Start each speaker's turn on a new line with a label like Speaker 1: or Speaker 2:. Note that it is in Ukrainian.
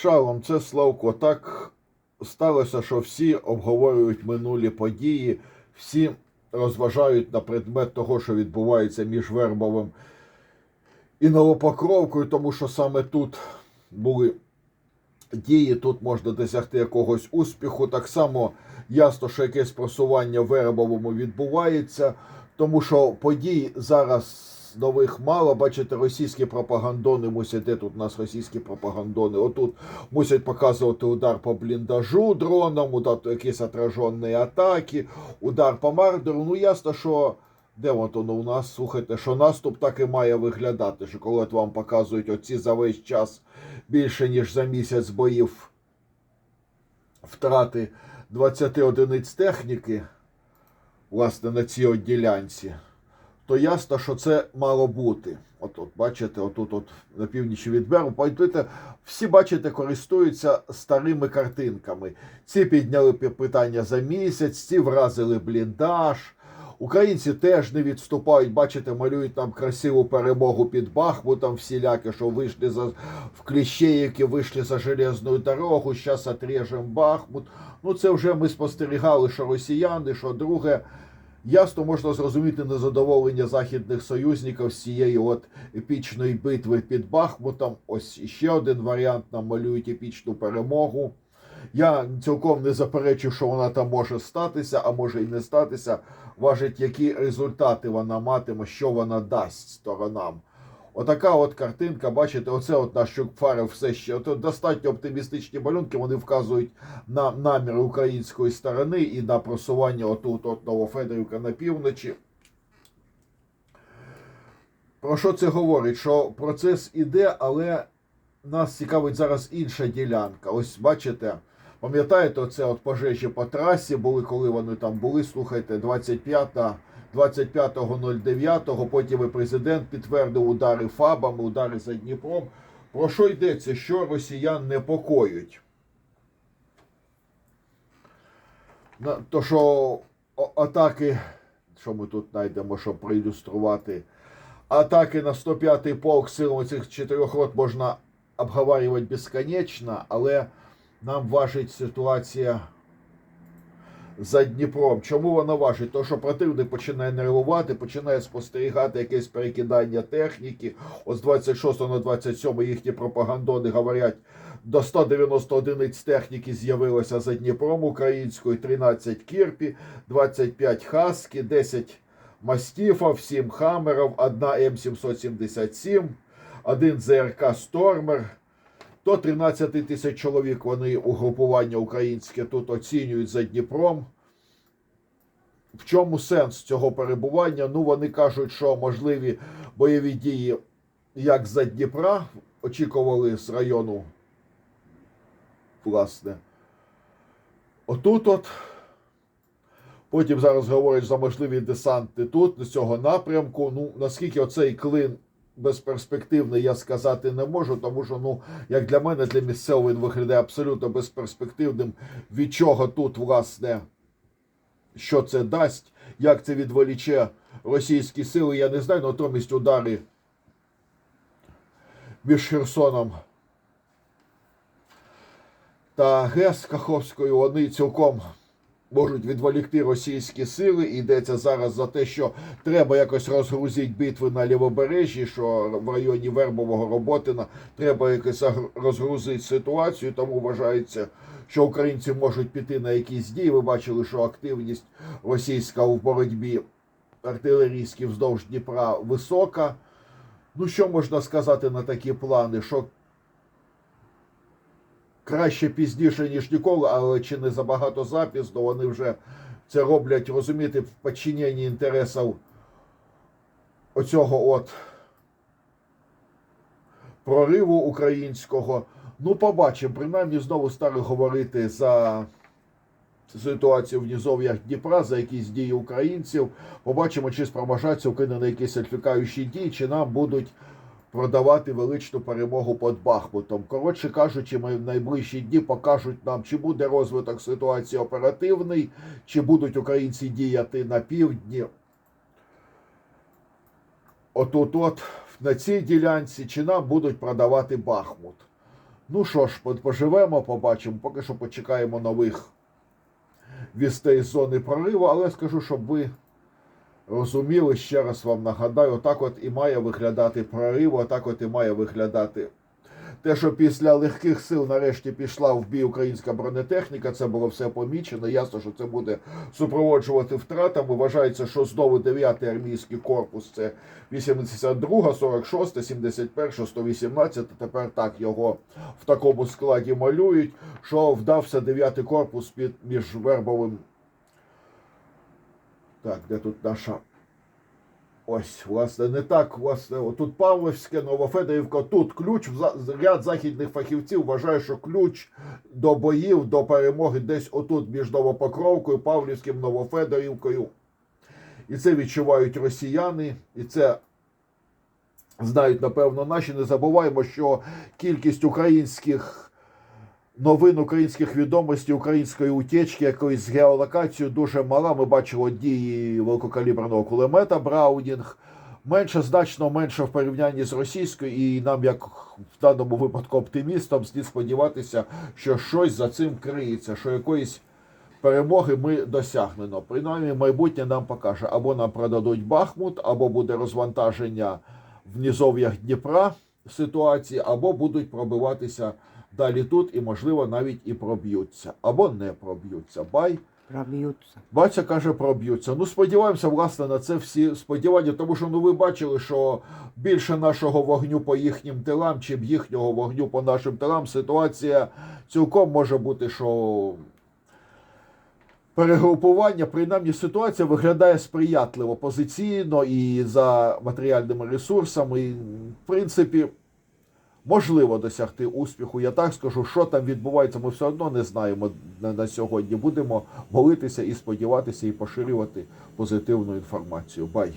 Speaker 1: Шалом, це Славко. Так сталося, що всі обговорюють минулі події, всі розважають на предмет того, що відбувається між Вербовим і Новопокровкою, тому що саме тут були дії, тут можна досягти якогось успіху. Так само ясно, що якесь просування Вербовому відбувається, тому що подій зараз нових мало. Бачите, російські пропагандони мусять, де тут у нас російські пропагандони? Отут мусять показувати удар по бліндажу дроном, удар якісь отражені атаки, удар по мардеру. Ну ясно, що. Де от воно у нас? Слухайте, що наступ так і має виглядати, що коли от вам показують оці за весь час більше, ніж за місяць боїв втрати 20 одиниць техніки, власне, на цій ділянці, то ясно, що це мало бути. От, от бачите, отут, от на північі від Беру, пойдете, всі, бачите, користуються старими картинками. Ці підняли питання за місяць, ці вразили бліндаж. Українці теж не відступають, бачите, малюють нам красиву перемогу під Бахмутом, всіляке, що вийшли за в Кліщеївки, вийшли за железну дорогу, зараз отрежемо Бахмут. Ну це вже ми спостерігали, що росіяни, що друге. Ясно можна зрозуміти незадоволення західних союзників з цієї от епічної битви під Бахмутом. Ось іще один варіант нам малюють епічну перемогу. Я цілком не заперечу, що вона там може статися, а може і не статися. Важить, які результати вона матиме, що вона дасть сторонам. Отака от картинка, бачите, оце от наш Щукфарев все ще. От достатньо оптимістичні малюнки, вони вказують на наміри української сторони і на просування отут от Новофедорівка на півночі. Про що це говорить? Що процес іде, але нас цікавить зараз інша ділянка. Ось бачите, пам'ятаєте, оце от пожежі по трасі були, коли вони там були, слухайте, 25 25.09, потім і президент підтвердив удари ФАБами, удари за Дніпром. Про що йдеться? Що росіян непокоють? То, що атаки, що ми тут знайдемо, щоб проілюструвати, атаки на 105-й полк силами цих чотирьох рот можна обговорювати безконечно, але нам важить ситуація за Дніпром. Чому вона важить? То, що противник починає нервувати, починає спостерігати якесь перекидання техніки. Ось з 26 на 27 їхні пропагандони говорять, до 190 одиниць техніки з'явилося за Дніпром українською, 13 Кірпі, 25 Хаски, 10 Мастіфов, 7 Хамеров, 1 М777, 1 ЗРК Стормер. До 13 тисяч чоловік вони угрупування українське тут оцінюють за Дніпром. В чому сенс цього перебування? Ну, вони кажуть, що можливі бойові дії як за Дніпра очікували з району, власне. Отут от. Потім зараз говорять за можливі десанти тут, з цього напрямку. Ну, наскільки оцей клин безперспективний, я сказати не можу, тому що, ну, як для мене, для місцевого він виглядає абсолютно безперспективним. Від чого тут, власне, що це дасть, як це відволіче російські сили, я не знаю, натомість удари між Херсоном та ГЕС Каховською, вони цілком можуть відволікти російські сили. Йдеться зараз за те, що треба якось розгрузити битви на лівобережжі, що в районі Вербового Роботина треба якось розгрузити ситуацію. Тому вважається, що українці можуть піти на якісь дії. Ви бачили, що активність російська в боротьбі артилерійській вздовж Дніпра висока. Ну, що можна сказати на такі плани? Що краще пізніше, ніж ніколи, але чи не забагато запізно, вони вже це роблять, розумієте, в підчиненні інтересів оцього от прориву українського. Ну, побачимо. Принаймні знову стали говорити за ситуацію в низов'ях Дніпра, за якісь дії українців. Побачимо, чи спроможаться на якісь сальфікаючі дії, чи нам будуть продавати величну перемогу під Бахмутом. Коротше кажучи, ми в найближчі дні покажуть нам, чи буде розвиток ситуації оперативний, чи будуть українці діяти на півдні. Отут, от на цій ділянці, чи нам будуть продавати Бахмут. Ну що ж, поживемо, побачимо. Поки що почекаємо нових вістей з зони прориву, але скажу, щоб ви розуміли, ще раз вам нагадаю, отак от і має виглядати прорив, отак от і має виглядати. Те, що після легких сил нарешті пішла в бій українська бронетехніка, це було все помічено. Ясно, що це буде супроводжувати втратами. Вважається, що знову 9-й армійський корпус це 82, 46, 71, 118. Тепер так його в такому складі малюють, що вдався 9-й корпус під Вербовим. Так, де тут наша Ось, власне, не так, власне, тут Павловське, Новофедорівка, тут ключ. Ряд західних фахівців вважає, що ключ до боїв, до перемоги десь отут між Новопокровкою, Павлівським, Новофедорівкою. І це відчувають росіяни, і це знають, напевно, наші. Не забуваємо, що кількість українських новин, українських відомостей, української утечки, якоїсь з геолокацією дуже мала. Ми бачили дії великокаліберного кулемета Браунінг. Менше, значно менше в порівнянні з російською, і нам, як в даному випадку, оптимістам, слід сподіватися, що щось за цим криється, що якоїсь перемоги ми досягнемо. Принаймні, майбутнє нам покаже, або нам продадуть Бахмут, або буде розвантаження в низов'ях Дніпра ситуації, або будуть пробиватися далі тут, і, можливо, навіть і проб'ються, або не проб'ються. Бай.
Speaker 2: Проб'ються.
Speaker 1: Батя каже, проб'ються. Ну, сподіваємося, власне, на це всі сподівання, тому що ну ви бачили, що більше нашого вогню по їхнім тилам, чим їхнього вогню по нашим тилам. Ситуація цілком може бути, що перегрупування, принаймні ситуація виглядає сприятливо позиційно і за матеріальними ресурсами. І, в принципі, можливо досягти успіху. Я так скажу, що там відбувається, ми все одно не знаємо на, сьогодні. Будемо молитися і сподіватися, і поширювати позитивну інформацію. Бай!